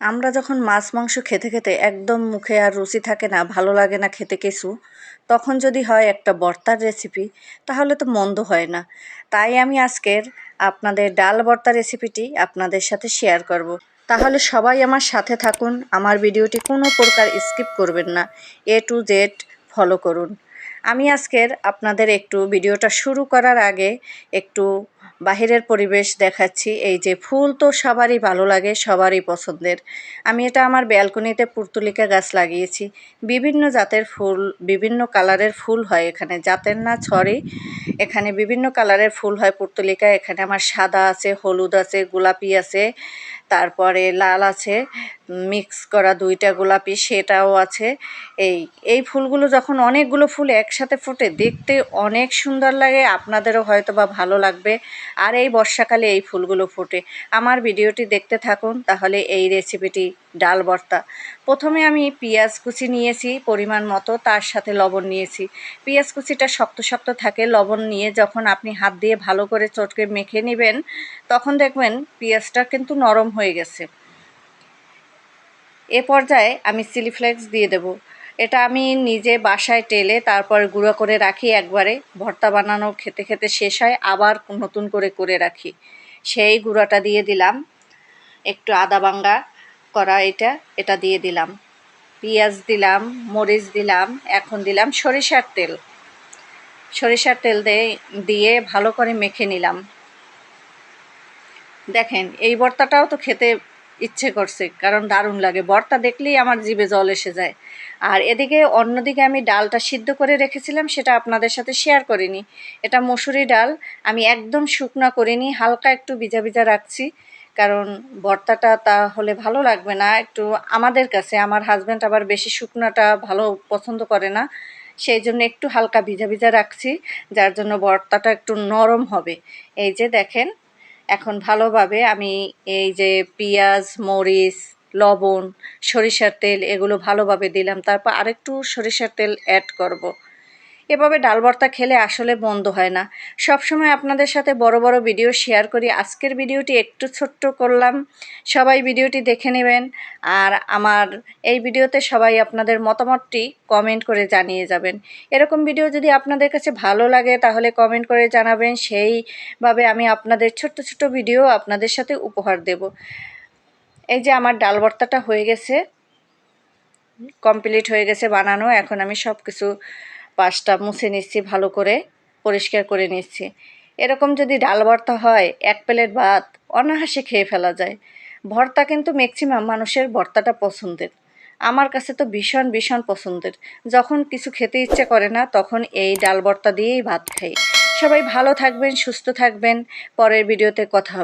আমরা যখন মাছ মাংস খেতে খেতে একদম মুখে আর রুচি থাকে না, ভালো লাগে না খেতে কিছু, তখন যদি হয় একটা বর্তার রেসিপি তাহলে তো মন্দ হয় না। তাই আমি আজকের আপনাদের ডাল ভর্তা রেসিপিটি আপনাদের সাথে শেয়ার করব। তাহলে সবাই আমার সাথে থাকুন, আমার ভিডিওটি কোনো প্রকার স্কিপ করবেন না। এ টু জেড ফলো করুন। আমি আজকের আপনাদের একটু ভিডিওটা শুরু করার আগে একটু বাহিরের পরিবেশ দেখাচ্ছি। এই যে ফুল তো সবারই ভালো লাগে, সবারই পছন্দের। আমি এটা আমার ব্যালকনিতে পুর্তুলিকা গাছ লাগিয়েছি। বিভিন্ন জাতের ফুল, বিভিন্ন কালারের ফুল হয় এখানে। জাতের না ছড়ে এখানে বিভিন্ন কালারের ফুল হয় পুর্তুলিকা। এখানে আমার সাদা আছে, হলুদ আছে, গোলাপি আছে, তারপরে লাল আছে। মিক্স করা দুইটা গোলাপি সেটাও আছে। এই এই ফুলগুলো যখন অনেকগুলো ফুল একসাথে ফোটে, দেখতে অনেক সুন্দর লাগে, আপনাদেরও হয়তো বা ভালো লাগবে। আর এই বর্ষাকালে এই ফুলগুলো ফোটে। আমার ভিডিওটি দেখতে থাকুন, তাহলে এই রেসিপিটি ডাল ভর্তা। প্রথমে আমি পেঁয়াজ কুচি নিয়েছি পরিমাণ মতো, তার সাথে লবণ নিয়েছি। পেঁয়াজ কুচিটা শক্ত শক্ত থাকে, লবণ নিয়ে যখন আপনি হাত দিয়ে ভালো করে চটকে মেখে নেবেন, তখন দেখবেন পেঁয়াজটা কিন্তু নরম হয়ে গেছে। এ পর্যায়ে আমি চিলি ফ্লেক্স দিয়ে দেব। এটা আমি নিজে বাসায় টেলে তারপর গুঁড়ো করে রাখি একবারে। ভর্তা বানানো খেতে খেতে শেষ হয়, আবার নতুন করে করে রাখি। সেই গুঁড়োটা দিয়ে দিলাম। একটু আদা বাঙ্গা করা এটা এটা দিয়ে দিলাম। পেঁয়াজ দিলাম, মরিচ দিলাম, এখন দিলাম সরিষার তেল। সরিষার তেল দিয়ে ভালো করে মেখে নিলাম। দেখেন, এই ভর্তাটাও তো খেতে ইচ্ছে করছে, কারণ দারুণ লাগে। বর্তা দেখলেই আমার জিভে জল এসে যায়। আর এদিকে অন্যদিকে আমি ডালটা সিদ্ধ করে রেখেছিলাম, সেটা আপনাদের সাথে শেয়ার করিনি। এটা মসুরি ডাল, আমি একদম শুকনা করিনি, হালকা একটু ভিজা ভিজা রাখছি, কারণ ভর্তাটা তাহলে ভালো লাগবে না। একটু আমাদের কাছে, আমার হাজব্যান্ড আবার বেশি শুকনাটা ভালো পছন্দ করে না, সেই জন্য একটু হালকা ভিজা ভিজা রাখছি, যার জন্য ভর্তাটা একটু নরম হবে। এই যে দেখেন এখন ভালোভাবে আমি এই যে পেঁয়াজ, মরিচ, লবণ, সরিষার তেল এগুলো ভালোভাবে দিলাম তারপর আরেকটু সরিষার তেল অ্যাড করব। এভাবে ডাল ভর্তা খেলে আসলে বন্ধ হয় না। সব সময় আপনাদের সাথে বড় বড় ভিডিও শেয়ার করি। আজকের ভিডিওটি একটু ছোট্ট করলাম। সবাই ভিডিওটি দেখে নেবেন। আর আমার এই ভিডিওতে সবাই আপনাদের মতামতটি কমেন্ট করে জানিয়ে যাবেন। এরকম ভিডিও যদি আপনাদের কাছে ভালো লাগে, তাহলে কমেন্ট করে জানাবেন। সেইভাবে আমি আপনাদের ছোট্ট ছোট্ট ভিডিও আপনাদের সাথে উপহার দেব। এই যে আমার ডাল ভর্তাটা হয়ে গেছে কমপ্লিট হয়ে গেছে বানানো। এখন আমি সব কিছু পাশটা মুছে নিচ্ছি, ভালো করে পরিষ্কার করে নিচ্ছি। এরকম যদি ডাল ভর্তা হয়, এক প্লেট ভাত অনাহাসে খেয়ে ফেলা যায়। ভর্তা কিন্তু ম্যাক্সিমাম মানুষের ভর্তাটা পছন্দের। আমার কাছে তো ভীষণ ভীষণ পছন্দের। যখন কিছু খেতে ইচ্ছে করে না, তখন এই ডাল ভর্তা দিয়েই ভাত খাই। সবাই ভালো থাকবেন, সুস্থ থাকবেন। পরের ভিডিওতে কথা